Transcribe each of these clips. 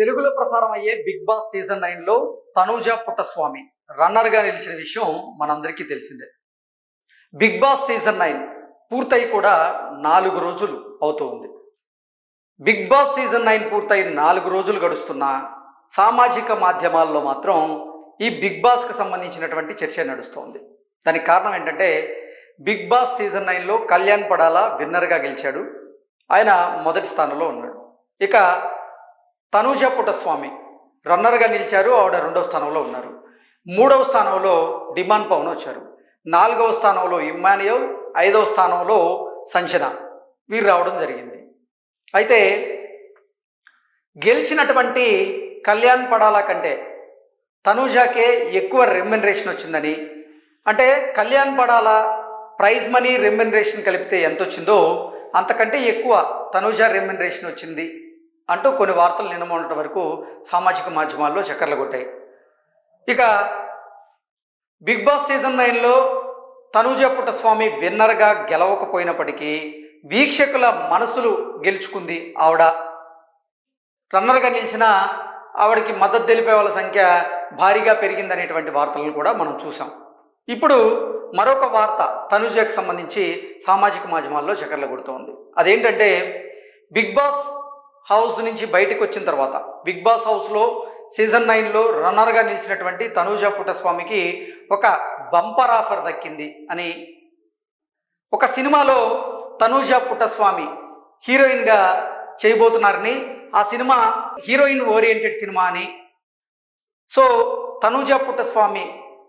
తెలుగులో ప్రసారం అయ్యే బిగ్ బాస్ సీజన్ నైన్లో తనూజ పుట్టస్వామి రన్నర్గా నిలిచిన విషయం మనందరికీ తెలిసిందే. బిగ్ బాస్ సీజన్ నైన్ పూర్తయి కూడా నాలుగు రోజులు అవుతూ ఉంది. బిగ్ బాస్ సీజన్ నైన్ పూర్తయి నాలుగు రోజులు గడుస్తున్నా సామాజిక మాధ్యమాల్లో మాత్రం ఈ బిగ్ బాస్కి సంబంధించినటువంటి చర్చ నడుస్తోంది. దానికి కారణం ఏంటంటే బిగ్ బాస్ సీజన్ నైన్లో కళ్యాణ్ పడాల విన్నర్గా గెలిచాడు. ఆయన మొదటి స్థానంలో ఉన్నాడు. ఇక తనూజ పుట్టస్వామి. రన్నర్గా నిలిచారు. ఆవిడ రెండవ స్థానంలో ఉన్నారు. మూడవ స్థానంలో డిమాన్ పవన్ వచ్చారు. నాలుగవ స్థానంలో ఇమ్మానియల్ ఐదవ స్థానంలో సంచన వీరు రావడం జరిగింది. అయితే గెలిచినటువంటి కళ్యాణ్ పడాల కంటే తనూజాకే ఎక్కువ రెమ్యునరేషన్ వచ్చిందని అంటే Kalyan Padala prize money remuneration కలిపితే ఎంత వచ్చిందో అంతకంటే ఎక్కువ తనూజ రెమ్యునరేషన్ వచ్చింది. అంటూ కొన్ని వార్తలు నిన్న మొన్నటి వరకు సామాజిక మాధ్యమాల్లో చక్కర్లు కొట్టాయి. ఇక బిగ్ బాస్ సీజన్ నైన్లో తనుజ పుట్టస్వామి విన్నర్గా గెలవకపోయినప్పటికీ వీక్షకుల మనసులు గెలుచుకుంది ఆవిడ. రన్నర్గా నిలిచిన ఆవిడకి మద్దతు తెలిపే వాళ్ళ సంఖ్య భారీగా పెరిగిందనేటువంటి వార్తలను కూడా మనం చూసాం ఇప్పుడు మరొక వార్త తనుజకు సంబంధించి సామాజిక మాధ్యమాల్లో చక్కర్లు కొడుతోంది. అదేంటంటే బిగ్ బాస్ హౌస్ నుంచి బయటకు వచ్చిన తర్వాత బిగ్ బాస్ హౌస్లో సీజన్ నైన్లో రన్నర్గా నిలిచినటువంటి తనూజ పుట్టస్వామికి ఒక బంపర్ ఆఫర్ దక్కింది అని ఒక సినిమాలో తనూజ పుట్టస్వామి హీరోయిన్గా చేయబోతున్నారని ఆ సినిమా హీరోయిన్ ఓరియంటెడ్ సినిమా అని. సో తనూజ పుట్టస్వామి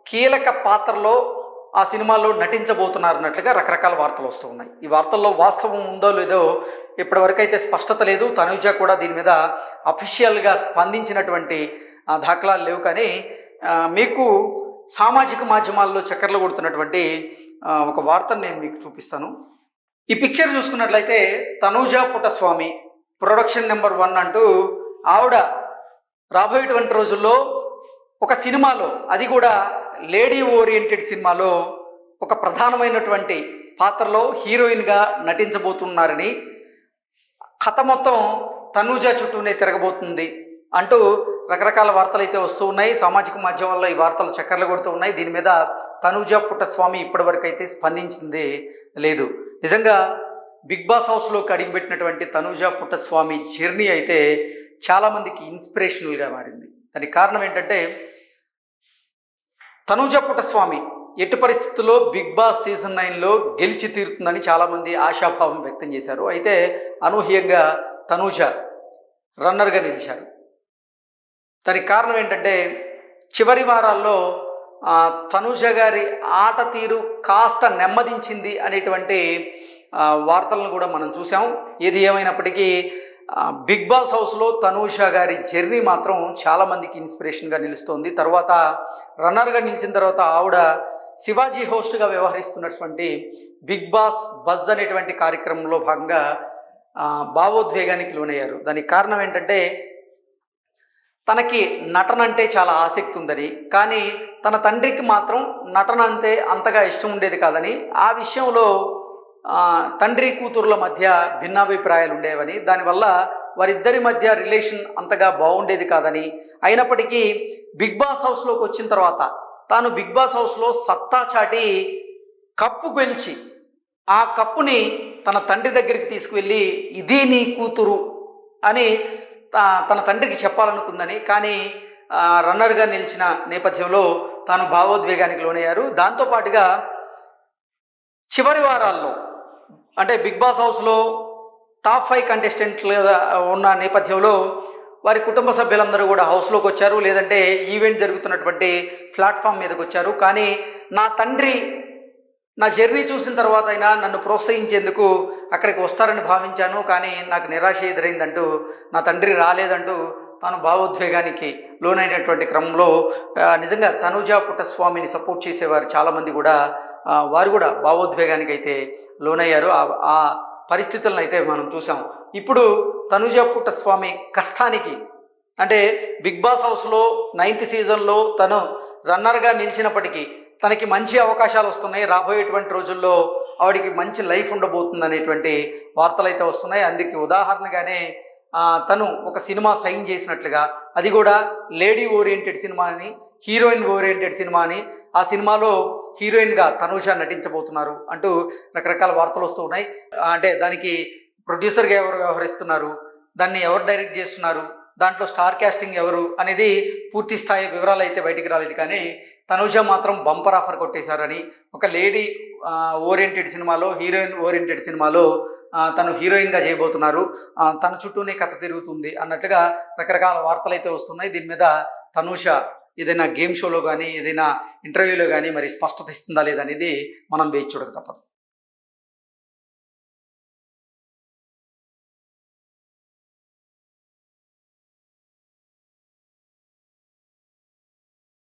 కీలక పాత్రలో ఆ సినిమాలో నటించబోతున్నారన్నట్లుగా రకరకాల వార్తలు వస్తూ ఉన్నాయి. ఈ వార్తల్లో వాస్తవం ఉందో లేదో ఇప్పటివరకు అయితే స్పష్టత లేదు. తనూజ కూడా దీని మీద అఫీషియల్గా స్పందించినటువంటి దాఖలాలు లేవు. కానీ మీకు సామాజిక మాధ్యమాల్లో చక్కర్లు కొడుతున్నటువంటి ఒక వార్తను నేను మీకు చూపిస్తాను. ఈ పిక్చర్ చూసుకున్నట్లయితే Tanuja Puttaswamy production number one అంటూ ఆవిడ రాబోయేటువంటి రోజుల్లో ఒక సినిమాలో అది కూడా లేడీ ఓరియంటెడ్ సినిమాలో ఒక ప్రధానమైనటువంటి పాత్రలో హీరోయిన్గా నటించబోతున్నారని కథ మొత్తం తనూజ చుట్టూనే తిరగబోతుంది అంటూ రకరకాల వార్తలు అయితే వస్తూ ఉన్నాయి. సామాజిక మాధ్యమాల్లో ఈ వార్తలు చక్కర్లు కొడుతూ ఉన్నాయి. దీని మీద తనూజ పుట్టస్వామి ఇప్పటివరకు అయితే స్పందించింది లేదు. నిజంగా బిగ్ బాస్ హౌస్లోకి అడుగుపెట్టినటువంటి తనూజ పుట్టస్వామి జర్నీ అయితే చాలామందికి ఇన్స్పిరేషనల్గా మారింది. దానికి కారణం ఏంటంటే తనూజ పుట్టస్వామి ఎట్టి పరిస్థితుల్లో బిగ్ బాస్ సీజన్ నైన్లో గెలిచి తీరుతుందని చాలామంది ఆశాభావం వ్యక్తం చేశారు. అయితే అనూహ్యంగా తనూజ రన్నర్గా నిలిచారు. దానికి కారణం ఏంటంటే చివరి వారాల్లో ఆ, తనూజ గారి ఆట తీరు కాస్త నెమ్మదించింది అనేటువంటి వార్తలను కూడా మనం చూసాం ఏది ఏమైనప్పటికీ బిగ్ బాస్ హౌస్లో తనూష గారి జర్నీ మాత్రం చాలామందికి ఇన్స్పిరేషన్గా నిలుస్తోంది. తర్వాత రన్నర్గా నిలిచిన తర్వాత ఆవిడ శివాజీ హోస్ట్గా వ్యవహరిస్తున్నటువంటి బిగ్ బాస్ బజ్ అనేటువంటి కార్యక్రమంలో భాగంగా భావోద్వేగానికి లోనయ్యారు. దానికి కారణం ఏంటంటే తనకి నటన అంటే చాలా ఆసక్తి ఉందని. కానీ తన తండ్రికి మాత్రం నటన అంటే అంతగా ఇష్టం ఉండేది కాదని ఆ విషయంలో తండ్రి కూతుర్ల మధ్య భిన్నాభిప్రాయాలు ఉండేవని. దానివల్ల వారిద్దరి మధ్య రిలేషన్ అంతగా బాగుండేది కాదని. అయినప్పటికీ బిగ్ బాస్ హౌస్లోకి వచ్చిన తర్వాత తాను బిగ్ బాస్ హౌస్లో సత్తా చాటి కప్పు గెలిచి ఆ కప్పుని తన తండ్రి దగ్గరికి తీసుకువెళ్ళి ఇది నీ కూతురు అని తన తండ్రికి చెప్పాలనుకుందని కానీ రన్నర్గా నిలిచిన నేపథ్యంలో తాను భావోద్వేగానికి లోనయ్యారు. దాంతోపాటుగా చివరి వారాల్లో అంటే బిగ్ బాస్ హౌస్లో టాప్ ఫైవ్ కంటెస్టెంట్లు ఉన్న నేపథ్యంలో వారి కుటుంబ సభ్యులందరూ కూడా హౌస్లోకి వచ్చారు. లేదంటే ఈవెంట్ జరుగుతున్నటువంటి ప్లాట్ఫామ్ మీదకి వచ్చారు. కానీ నా తండ్రి నా జర్నీ చూసిన తర్వాత అయినా నన్ను ప్రోత్సహించేందుకు అక్కడికి వస్తారని భావించాను. కానీ నాకు నిరాశ ఎదురైందంటూ నా తండ్రి రాలేదంటూ తాను భావోద్వేగానికి లోనైనటువంటి క్రమంలో నిజంగా తనుజా పుట్టస్వామిని సపోర్ట్ చేసేవారు చాలామంది కూడా వారు కూడా భావోద్వేగానికి అయితే లోనయ్యారు ఆ పరిస్థితులను అయితే మనం చూసాం ఇప్పుడు తనుజ పుట్టస్వామి కష్టానికి అంటే బిగ్ బాస్ హౌస్లో నైన్త్ సీజన్లో తను రన్నర్గా నిలిచినప్పటికీ తనకి మంచి అవకాశాలు వస్తున్నాయి. రాబోయేటువంటి రోజుల్లో ఆవిడికి మంచి లైఫ్ ఉండబోతుంది అనేటువంటి వార్తలు అయితే వస్తున్నాయి. అందుకే ఉదాహరణగానే తను ఒక సినిమా సైన్ చేసినట్లుగా అది కూడా లేడీ ఓరియంటెడ్ సినిమా అని హీరోయిన్ ఓరియంటెడ్ సినిమా అని ఆ సినిమాలో హీరోయిన్గా తనూష నటించబోతున్నారు అంటూ రకరకాల వార్తలు వస్తూ ఉన్నాయి. అంటే దానికి ప్రొడ్యూసర్గా ఎవరు వ్యవహరిస్తున్నారు? దాన్ని ఎవరు డైరెక్ట్ చేస్తున్నారు? దాంట్లో స్టార్ క్యాస్టింగ్ ఎవరు అనేది పూర్తి స్థాయి వివరాలు అయితే బయటికి రాలేదు. కానీ తనూజ మాత్రం బంపర్ ఆఫర్ కొట్టేశారని ఒక లేడీ ఓరియంటెడ్ సినిమాలో హీరోయిన్ ఓరియంటెడ్ సినిమాలో తను హీరోయిన్గా చేయబోతున్నారు. తన చుట్టూనే కథ తిరుగుతుంది అన్నట్లుగా రకరకాల వార్తలు అయితే వస్తున్నాయి. దీని మీద తనూష ఏదైనా గేమ్ షోలో కానీ ఏదైనా ఇంటర్వ్యూలో కానీ మరి స్పష్టత ఇస్తుందా లేదా అనేది మనం వేచి చూడక తప్పదు.